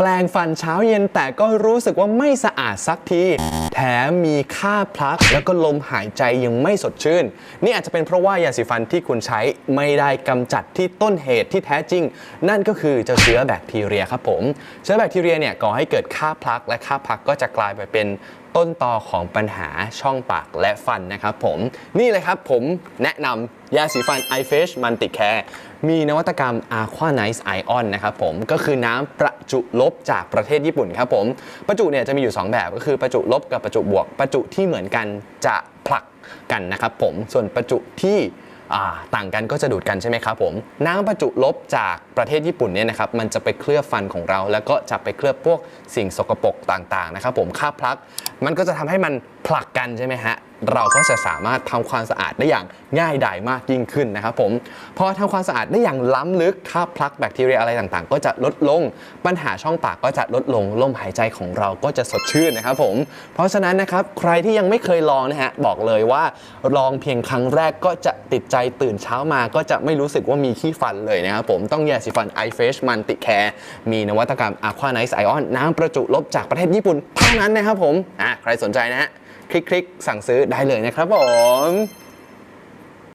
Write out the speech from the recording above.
แปลงฟันเช้าเย็นแต่ก็รู้สึกว่าไม่สะอาดสักที แถมมีค่าพลัก แล้วก็ลมหายใจยังไม่สดชื่น นี่อาจจะเป็นเพราะว่ายาสีฟันที่คุณใช้ไม่ได้กำจัดที่ต้นเหตุที่แท้จริง นั่นก็คือเจ้าเชื้อแบคทีเรียครับผม เชื้อแบคทีเรียเนี่ยก่อให้เกิดค่าพลัก และค่าพลักก็จะกลายไปเป็นต้นตอของปัญหาช่องปากและฟันนะครับผม นี่เลยครับผมแนะนำยาสีฟัน i f a c e Multi Care มีนวัตกรรม Aqua Nice Ion นะครับผม ก็คือน้ำประ จุลบจากประเทศญี่ปุ่นครับผมประจุเนี่ยจะมีอยู่ 2 แบบก็คือประจุลบกับประจุบวก ประจุที่เหมือนกันจะผลักกันนะครับผมส่วนประจุที่ต่างกันก็จะดูดกันใช่ไหมครับผมน้ำประจุลบจากประเทศญี่ปุ่นเนี่ยนะครับมันจะไปเคลือบฟันของเรา แล้วก็จะไปเคลือบพวกสิ่งสกปรกต่างๆนะครับผมค่าพลักมันก็จะทำให้มันผลักกันใช่ไหมฮะ เราก็จะสามารถทำความสะอาดได้อย่างง่ายดายมากยิ่งขึ้นนะครับผมพอทำความสะอาดได้อย่างล้ำลึกค่าบพลักแบคทีเรียอะไรต่างๆ ก็จะลดลง ปัญหาช่องปากก็จะลดลงลมหายใจของเราก็จะสดชื่นนะครับผมเพราะฉะนั้นนะครับใครที่ยังไม่เคยลองนะฮะบอกเลยว่าลองเพียงครั้งแรกก็จะติดใจตื่นเช้ามาก็จะไม่รู้สึกว่ามีขี้ฟันเลยนะครับผมต้องยาสีฟัน i f a c e Multi Care มีนวัตกรรม Aqua Nice Ion น้ำประจุลบจากประเทศญี่ปุ่นเท่านั้นนะครับผมอะใครสนใจนะฮะ คลิกๆ สั่งซื้อได้เลยนะครับผม